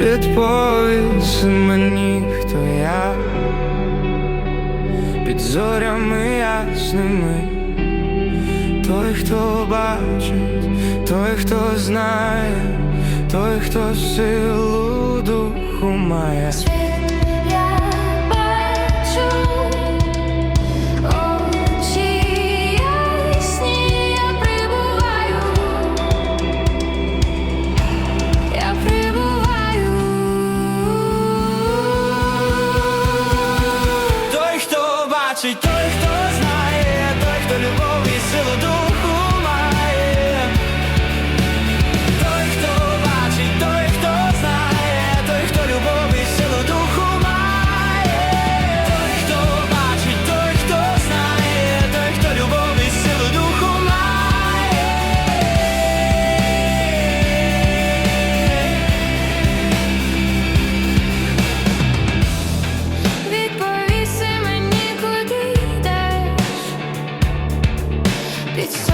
відповість мені, хто я під зорями ясними, той, хто бачить, той, хто знає, той, хто силу духу має. Той, хто бачить. It's